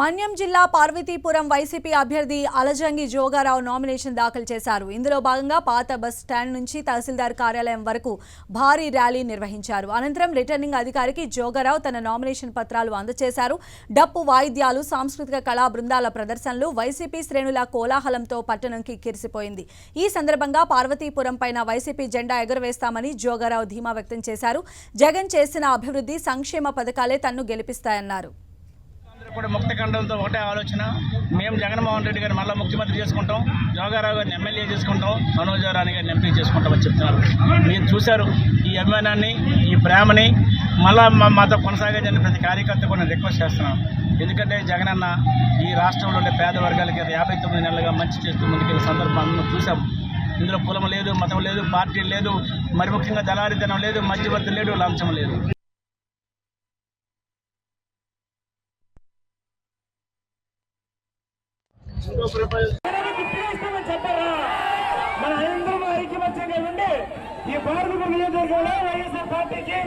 మన్యం జిల్లా పార్వతీపురం వైసీపీ అభ్యర్థి అలజంగి జోగారావు నామినేషన్ దాఖలు చేశారు. ఇందులో భాగంగా పాత బస్ స్టాండ్ నుంచి తహసీల్దార్ కార్యాలయం వరకు భారీ ర్యాలీ నిర్వహించారు. అనంతరం రిటర్నింగ్ అధికారికి జోగారావు తన నామినేషన్ పత్రాలు అందజేశారు. డప్పు వాయిద్యాలు సాంస్కృతిక కళా బృందాల ప్రదర్శనలు వైసీపీ శ్రేణుల కోలాహలంతో పట్టణంకి కిరిసిపోయింది. ఈ సందర్భంగా పార్వతీపురం పైన వైసీపీ జెండా ఎగురవేస్తామని జోగారావు ధీమా వ్యక్తం చేశారు. జగన్ చేసిన అభివృద్ధి సంక్షేమ పథకాలే తన్ను గెలిపిస్తాయన్నారు. కూడా ముక్త ఖండంతో ఒకటే ఆలోచన. మేము జగన్మోహన్ రెడ్డి గారిని మళ్ళీ ముఖ్యమంత్రి చేసుకుంటాం. జోగారావు గారిని ఎమ్మెల్యే చేసుకుంటాం. మనోజ్ రాణి గారిని ఎంపీ చేసుకుంటామని చెప్తున్నారు. మీరు చూశారు ఈ అభిమానాన్ని ఈ ప్రేమని. మళ్ళా మాతో కొనసాగించండి ప్రతి కార్యకర్త కూడా నేను రిక్వెస్ట్ చేస్తున్నాను. ఎందుకంటే జగనన్న ఈ రాష్ట్రంలో ఉండే పేద వర్గాలకి యాభై తొమ్మిది నెలలుగా మంచి చేస్తూ ముందుకెళ్ళిన సందర్భం చూసాం ఇందులో కులం లేదు మతం లేదు పార్టీ లేదు మరి ముఖ్యంగా దళారితనం లేదు మధ్యవర్తి లేడు లంచం లేదు. చెప్పారా మన అందరం ఐక్యమత్యంగా ఉండి ఈ భారత నియోజకవర్గంలో వైఎస్ఆర్ పార్టీకి